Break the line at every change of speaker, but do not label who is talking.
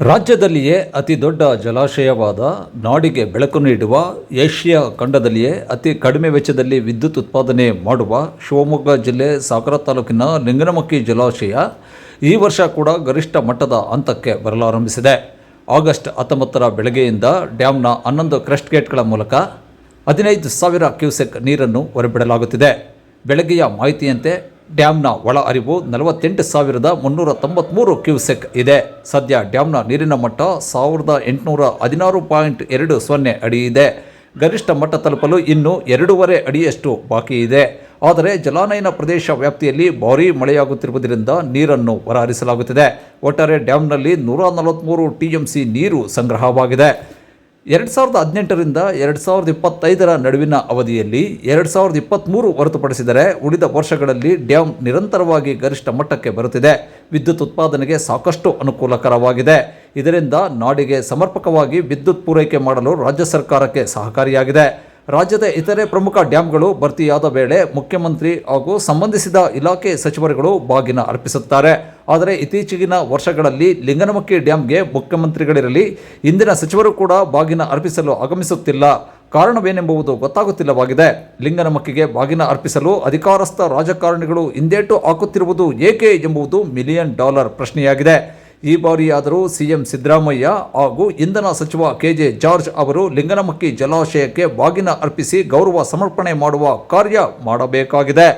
ರಾಜ್ಯದಲ್ಲಿಯೇ ಅತಿ ದೊಡ್ಡ ಜಲಾಶಯವಾದ ನಾಡಿಗೆ ಬೆಳಕು ನೀಡುವ ಏಷ್ಯಾ ಖಂಡದಲ್ಲಿಯೇ ಅತಿ ಕಡಿಮೆ ವೆಚ್ಚದಲ್ಲಿ ವಿದ್ಯುತ್ ಉತ್ಪಾದನೆ ಮಾಡುವ ಶಿವಮೊಗ್ಗ ಜಿಲ್ಲೆ ಸಾಗರ ತಾಲೂಕಿನ ಲಿಂಗನಮಕ್ಕಿ ಜಲಾಶಯ ಈ ವರ್ಷ ಕೂಡ ಗರಿಷ್ಠ ಮಟ್ಟದ ಹಂತಕ್ಕೆ ಬರಲಾರಂಭಿಸಿದೆ. ಆಗಸ್ಟ್ ಹತ್ತೊಂಬತ್ತರ ಬೆಳಗ್ಗೆಯಿಂದ ಡ್ಯಾಮ್ನ ಹನ್ನೊಂದು ಕ್ರೆಸ್ಟ್ ಗೇಟ್ಗಳ ಮೂಲಕ ಹದಿನೈದು ಸಾವಿರ ಕ್ಯೂಸೆಕ್ ನೀರನ್ನು ಹೊರಬಿಡಲಾಗುತ್ತಿದೆ. ಬೆಳಗ್ಗೆಯ ಮಾಹಿತಿಯಂತೆ ಡ್ಯಾಮ್ನ ಒಳ ಹರಿವು ನಲವತ್ತೆಂಟು ಸಾವಿರದ ಮುನ್ನೂರ ತೊಂಬತ್ತ್ಮೂರು ಕ್ಯೂಸೆಕ್ ಇದೆ. ಸದ್ಯ ಡ್ಯಾಮ್ನ ನೀರಿನ ಮಟ್ಟ ಸಾವಿರದ ಎಂಟುನೂರ ಹದಿನಾರು ಪಾಯಿಂಟ್ ಎರಡು ಸೊನ್ನೆ ಅಡಿ ಇದೆ. ಗರಿಷ್ಠ ಮಟ್ಟ ತಲುಪಲು ಇನ್ನು ಎರಡೂವರೆ ಅಡಿಯಷ್ಟು ಬಾಕಿ ಇದೆ. ಆದರೆ ಜಲಾನಯನ ಪ್ರದೇಶ ವ್ಯಾಪ್ತಿಯಲ್ಲಿ ಭಾರೀ ಮಳೆಯಾಗುತ್ತಿರುವುದರಿಂದ ನೀರನ್ನು ಹೊರಹರಿಸಲಾಗುತ್ತಿದೆ. ಒಟ್ಟಾರೆ ಡ್ಯಾಮ್ನಲ್ಲಿ ನೂರ ನಲವತ್ತ್ಮೂರು ಟಿ ಎಂ ಸಿ ನೀರು ಸಂಗ್ರಹವಾಗಿದೆ. ಎರಡು ಸಾವಿರದ ಹದಿನೆಂಟರಿಂದ ಎರಡು ಸಾವಿರದ ಇಪ್ಪತ್ತೈದರ ನಡುವಿನ ಅವಧಿಯಲ್ಲಿ ಎರಡು ಸಾವಿರದ ಇಪ್ಪತ್ತ್ಮೂರು ಹೊರತುಪಡಿಸಿದರೆ ಉಳಿದ ವರ್ಷಗಳಲ್ಲಿ ಡ್ಯಾಮ್ ನಿರಂತರವಾಗಿ ಗರಿಷ್ಠ ಮಟ್ಟಕ್ಕೆ ಬರುತ್ತಿದೆ. ವಿದ್ಯುತ್ ಉತ್ಪಾದನೆಗೆ ಸಾಕಷ್ಟು ಅನುಕೂಲಕರವಾಗಿದೆ. ಇದರಿಂದ ನಾಡಿಗೆ ಸಮರ್ಪಕವಾಗಿ ವಿದ್ಯುತ್ ಪೂರೈಕೆ ಮಾಡಲು ರಾಜ್ಯ ಸರ್ಕಾರಕ್ಕೆ ಸಹಕಾರಿಯಾಗಿದೆ. ರಾಜ್ಯದ ಇತರೆ ಪ್ರಮುಖ ಡ್ಯಾಂಗಳು ಭರ್ತಿಯಾದ ವೇಳೆ ಮುಖ್ಯಮಂತ್ರಿ ಹಾಗೂ ಸಂಬಂಧಿಸಿದ ಇಲಾಖೆ ಸಚಿವರುಗಳು ಬಾಗಿನ ಅರ್ಪಿಸುತ್ತಾರೆ. ಆದರೆ ಇತ್ತೀಚೆಗಿನ ವರ್ಷಗಳಲ್ಲಿ ಲಿಂಗನಮಕ್ಕಿ ಡ್ಯಾಂಗೆ ಮುಖ್ಯಮಂತ್ರಿಗಳಿರಲಿ, ಇಂದಿನ ಸಚಿವರು ಕೂಡ ಬಾಗಿನ ಅರ್ಪಿಸಲು ಆಗಮಿಸುತ್ತಿಲ್ಲ. ಕಾರಣವೇನೆಂಬುದು ಗೊತ್ತಾಗುತ್ತಿಲ್ಲವಾಗಿದೆ. ಲಿಂಗನಮಕ್ಕಿಗೆ ಬಾಗಿನ ಅರ್ಪಿಸಲು ಅಧಿಕಾರಸ್ಥ ರಾಜಕಾರಣಿಗಳು ಹಿಂದೇಟು ಹಾಕುತ್ತಿರುವುದು ಏಕೆ ಎಂಬುದು ಮಿಲಿಯನ್ ಡಾಲರ್ ಪ್ರಶ್ನೆಯಾಗಿದೆ. ಈ ಬಾರಿಯಾದರೂ ಸಿಎಂ ಸಿದ್ದರಾಮಯ್ಯ ಹಾಗೂ ಇಂಧನ ಸಚಿವ ಕೆಜೆ ಜಾರ್ಜ್ ಅವರು ಲಿಂಗನಮಕ್ಕಿ ಜಲಾಶಯಕ್ಕೆ ಬಾಗಿನ ಅರ್ಪಿಸಿ ಗೌರವ ಸಮರ್ಪಣೆ ಮಾಡುವ ಕಾರ್ಯ ಮಾಡಬೇಕಾಗಿದೆ.